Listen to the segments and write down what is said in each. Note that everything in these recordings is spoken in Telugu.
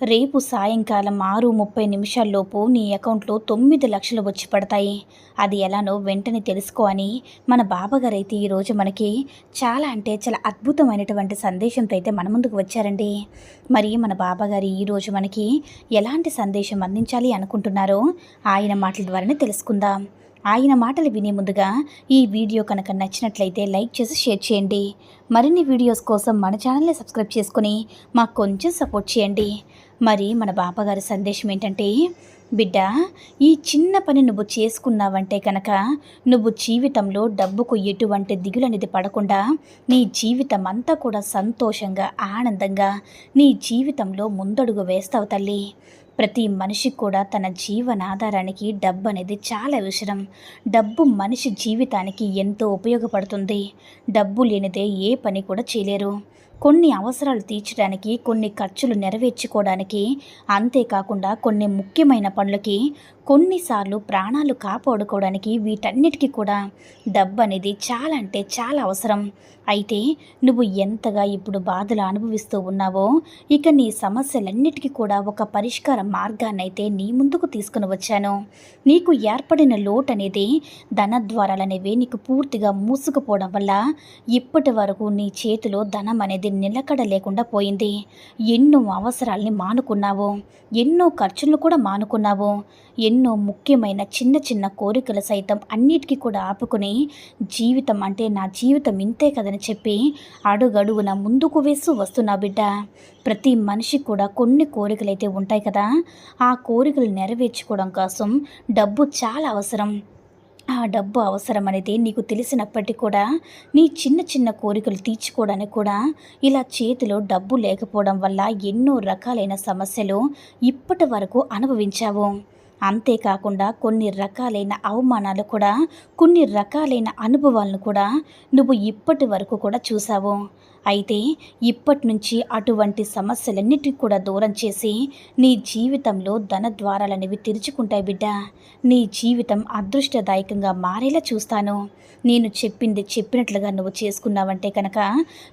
రేపు సాయంకాలం ఆరు ముప్పై నిమిషాల్లోపు నీ అకౌంట్లో తొమ్మిది లక్షలు వచ్చి పడతాయి. అది ఎలానో వెంటనే తెలుసుకో అని మన బాబాగారు అయితే ఈరోజు మనకి చాలా అంటే చాలా అద్భుతమైనటువంటి సందేశంతో అయితే మన ముందుకు వచ్చారండి. మరి మన బాబాగారు ఈరోజు మనకి ఎలాంటి సందేశం అందించాలి అనుకుంటున్నారో ఆయన మాటల ద్వారానే తెలుసుకుందాం. ఆయన మాటలు వినే ముందుగా ఈ వీడియో కనుక నచ్చినట్లయితే లైక్ చేసి షేర్ చేయండి. మరిన్ని వీడియోస్ కోసం మన ఛానల్ని సబ్స్క్రైబ్ చేసుకుని మాకు కొంచెం సపోర్ట్ చేయండి. మరి మన బాపగారి సందేశం ఏంటంటే బిడ్డ ఈ చిన్న పని నువ్వు చేసుకున్నావంటే కనుక నువ్వు జీవితంలో డబ్బుకు ఎటువంటి దిగులు అనేది పడకుండా నీ జీవితం అంతా కూడా సంతోషంగా ఆనందంగా నీ జీవితంలో ముందడుగు వేస్తావు తల్లి. ప్రతి మనిషి కూడా తన జీవనాధారానికి డబ్బు అనేది చాలా అవసరం. డబ్బు మనిషి జీవితానికి ఎంతో ఉపయోగపడుతుంది. డబ్బు లేనిదే ఏ పని కూడా చేయలేరు. కొన్ని అవసరాలు తీర్చడానికి కొన్ని ఖర్చులు నెరవేర్చుకోవడానికి అంతేకాకుండా కొన్ని ముఖ్యమైన పనులకి కొన్నిసార్లు ప్రాణాలు కాపాడుకోవడానికి వీటన్నిటికీ కూడా డబ్బు అనేది చాలా అంటే చాలా అవసరం. అయితే నువ్వు ఎంతగా ఇప్పుడు బాధలు అనుభవిస్తూ ఉన్నావో ఇక నీ సమస్యలన్నిటికీ కూడా ఒక పరిష్కార మార్గాన్ని అయితే నీ ముందుకు తీసుకుని వచ్చాను. నీకు ఏర్పడిన లోటు అనేది ధనద్వారాలనేవి నీకు పూర్తిగా మూసుకుపోవడం వల్ల ఇప్పటి వరకు నీ చేతిలో ధనం అనేది నిలకడ లేకుండా పోయింది. ఎన్నో అవసరాల్ని మానుకున్నావు. ఎన్నో ఖర్చులను కూడా మానుకున్నావు. ఎన్నో ముఖ్యమైన చిన్న చిన్న కోరికలు సైతం అన్నిటికీ కూడా ఆపుకుని జీవితం అంటే నా జీవితం ఇంతే కదని చెప్పి అడుగడుగున ముందుకు వేస్తూ వస్తున్నా బిడ్డ. ప్రతి మనిషి కూడా కొన్ని కోరికలు అయితే ఉంటాయి కదా. ఆ కోరికలు నెరవేర్చుకోవడం కోసం డబ్బు చాలా అవసరం. ఆ డబ్బు అవసరం అనేది నీకు తెలిసినప్పటికీ కూడా నీ చిన్న చిన్న కోరికలు తీర్చుకోవడానికి కూడా ఇలా చేతిలో డబ్బు లేకపోవడం వల్ల ఎన్నో రకాలైన సమస్యలు ఇప్పటి వరకు అనుభవించావు. అంతేకాకుండా కొన్ని రకాలైన అవమానాలు కూడా కొన్ని రకాలైన అనుభవాలను కూడా నువ్వు ఇప్పటి వరకు కూడా చూసావు అయితే ఇప్పటి నుంచి అటువంటి సమస్యలన్నిటికీ కూడా దూరం చేసి నీ జీవితంలో ధన ద్వారాలనేవి తెరుచుకుంటాయి బిడ్డ. నీ జీవితం అదృష్టదాయకంగా మారేలా చూస్తాను. నేను చెప్పింది చెప్పినట్లుగా నువ్వు చేసుకున్నావంటే కనుక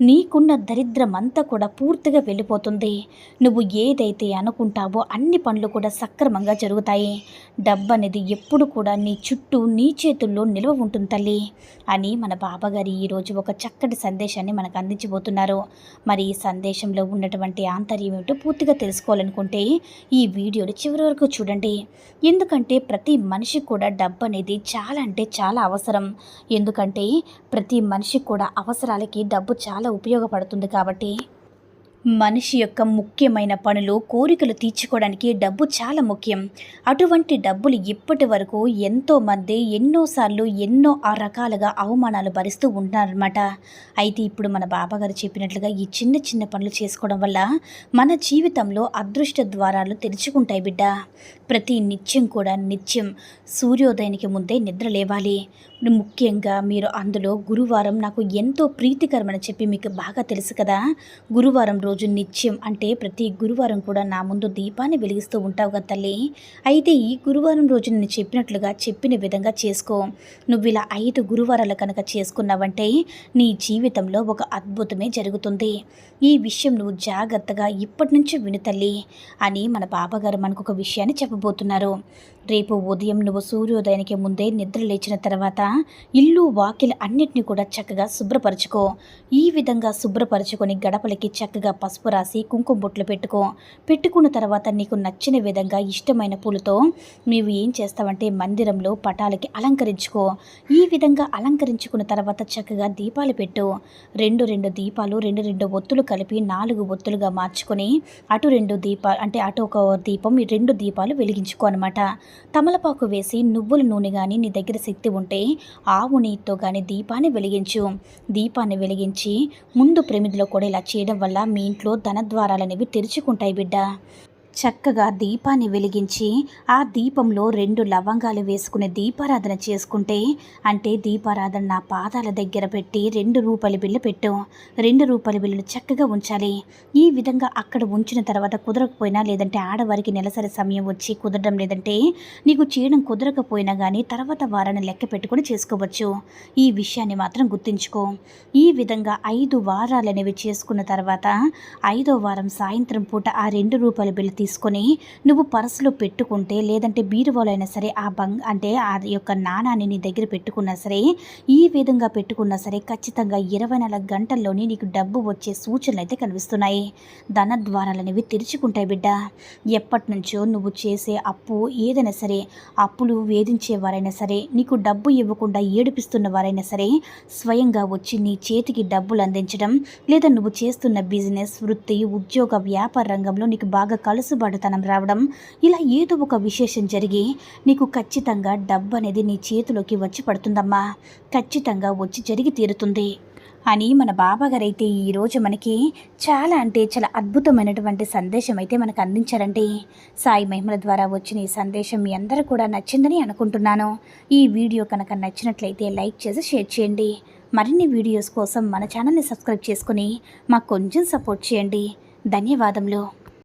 నీకున్న దరిద్రం అంతా కూడా పూర్తిగా వెళ్ళిపోతుంది. నువ్వు ఏదైతే అనుకుంటావో అన్ని పనులు కూడా సక్రమంగా జరుగుతాయి. డబ్బు అనేది ఎప్పుడు కూడా నీ చుట్టూ నీ చేతుల్లో నిల్వ ఉంటుంది తల్లి అని మన బాబాగారు ఈరోజు ఒక చక్కటి సందేశాన్ని మనకు అందించబోతున్నారు. మరి ఈ సందేశంలో ఉన్నటువంటి ఆంతర్యం ఏమిటో పూర్తిగా తెలుసుకోవాలనుకుంటే ఈ వీడియోని చివరి వరకు చూడండి. ఎందుకంటే ప్రతి మనిషికి కూడా డబ్బు అనేది చాలా అంటే చాలా అవసరం. ఎందుకంటే ప్రతి మనిషికి కూడా అవసరాలకి డబ్బు చాలా ఉపయోగపడుతుంది కాబట్టి మనిషి యొక్క ముఖ్యమైన పనులు కోరికలు తీర్చుకోవడానికి డబ్బు చాలా ముఖ్యం. అటువంటి డబ్బులు ఇప్పటి వరకు ఎంతోమంది ఎన్నోసార్లు ఎన్నో ఆ రకాలుగా అవమానాలు భరిస్తూ ఉంటారన్నమాట అయితే ఇప్పుడు మన బాబాగారు చెప్పినట్లుగా ఈ చిన్న చిన్న పనులు చేసుకోవడం వల్ల మన జీవితంలో అదృష్ట ద్వారాలు తెరుచుకుంటాయి బిడ్డ. ప్రతి నిత్యం కూడా నిత్యం సూర్యోదయానికి ముందే నిద్ర లేవాలి. ముఖ్యంగా మీరు అందులో గురువారం నాకు ఎంతో ప్రీతికరమని చెప్పి మీకు బాగా తెలుసు కదా. గురువారం రోజు నిత్యం అంటే ప్రతి గురువారం కూడా నా ముందు దీపాన్ని వెలిగిస్తూ ఉంటావు కదా తల్లి. అయితే ఈ గురువారం రోజు నేను చెప్పినట్లుగా చెప్పిన విధంగా చేసుకో. నువ్వు ఇలా ఐదు గురువారాలు కనుక చేసుకున్నావంటే నీ జీవితంలో ఒక అద్భుతమే జరుగుతుంది. ఈ విషయం నువ్వు జాగ్రత్తగా ఇప్పటి నుంచి విను తల్లి అని మన బాబాగారు మనకు ఒక విషయాన్ని చెప్పబోతున్నారు. రేపు ఉదయం నువ్వు సూర్యోదయానికి ముందే నిద్ర లేచిన తర్వాత ఇల్లు వాకిలు అన్నిటిని కూడా చక్కగా శుభ్రపరచుకో. ఈ విధంగా శుభ్రపరచుకొని గడపలకి చక్కగా పసుపు రాసి కుంకుమ బొట్లు పెట్టుకో. పెట్టుకున్న తర్వాత నీకు నచ్చిన విధంగా ఇష్టమైన పూలతో నీవు ఏం చేస్తావంటే మందిరంలో పటాలకి అలంకరించుకో. ఈ విధంగా అలంకరించుకున్న తర్వాత చక్కగా దీపాలు పెట్టు. రెండు రెండు దీపాలు రెండు రెండు ఒత్తులు కలిపి నాలుగు ఒత్తులుగా మార్చుకొని అటు రెండు దీపాలు అంటే అటు ఒక దీపం ఈ రెండు దీపాలు వెలిగించుకో అనమాట తమలపాకు వేసి నువ్వుల నూనె కానీ నీ దగ్గర శక్తి ఉంటే ఆవు నీతో కానీ దీపాన్ని వెలిగించు. దీపాన్ని వెలిగించి ముందు ప్రమిదిలో కూడా ఇలా చేయడం వల్ల మీ ఇంట్లో ధనద్వారాలనేవి తెరుచుకుంటాయి బిడ్డ. చక్కగా దీపాన్ని వెలిగించి ఆ దీపంలో రెండు లవంగాలు వేసుకుని దీపారాధన చేసుకుంటే అంటే దీపారాధన నా పాదాల దగ్గర పెట్టి రెండు రూపాయల బిల్లు పెట్టు. రెండు రూపాయల బిల్లును చక్కగా ఉంచాలి. ఈ విధంగా అక్కడ ఉంచిన తర్వాత కుదరకపోయినా లేదంటే ఆడవారికి నెలసరి సమయం వచ్చి కుదరడం లేదంటే నీకు చేయడం కుదరకపోయినా కానీ తర్వాత వారాన్ని లెక్క పెట్టుకుని చేసుకోవచ్చు. ఈ విషయాన్ని మాత్రం గుర్తుంచుకో. ఈ విధంగా ఐదు వారాలు అనేవి చేసుకున్న తర్వాత ఐదో వారం సాయంత్రం పూట ఆ రెండు రూపాయల బిల్లు తీసుకొని నువ్వు పర్సులో పెట్టుకుంటే లేదంటే బీరువాలో అయినా సరే ఆ బంగ్ అంటే ఆ యొక్క నాణాన్ని నీ దగ్గర పెట్టుకున్నా సరే ఈ విధంగా పెట్టుకున్నా సరే ఖచ్చితంగా ఇరవై నాలుగు గంటల్లోనే నీకు డబ్బు వచ్చే సూచనలు అయితే కనిపిస్తున్నాయి. ధన ద్వారాలు అనేవి తెరుచుకుంటాయి బిడ్డ. ఎప్పటి నుంచో నువ్వు చేసే అప్పు ఏదైనా సరే అప్పులు వేధించేవారైనా సరే నీకు డబ్బు ఇవ్వకుండా ఏడిపిస్తున్న వారైనా సరే స్వయంగా వచ్చి నీ చేతికి డబ్బులు అందించడం లేదా నువ్వు చేస్తున్న బిజినెస్ వృత్తి ఉద్యోగ వ్యాపార రంగంలో నీకు బాగా కలుసుబాటుతనం రావడం ఇలా ఏదో ఒక విశేషం జరిగి నీకు ఖచ్చితంగా డబ్బు అనేది నీ చేతిలోకి వచ్చి పడుతుందమ్మా. ఖచ్చితంగా వచ్చి జరిగి తీరుతుంది. అని మన బాబాగారైతే ఈరోజు మనకి చాలా అంటే చాలా అద్భుతమైనటువంటి సందేశం అయితే మనకు అందించారండి. సాయి మహిమల ద్వారా వచ్చిన ఈ సందేశం మీ అందరూ కూడా నచ్చిందని అనుకుంటున్నాను. ఈ వీడియో కనుక నచ్చినట్లయితే లైక్ చేసి షేర్ చేయండి. మరిన్ని వీడియోస్ కోసం మన ఛానల్ని సబ్స్క్రైబ్ చేసుకుని మాకు కొంచెం సపోర్ట్ చేయండి. ధన్యవాదములు.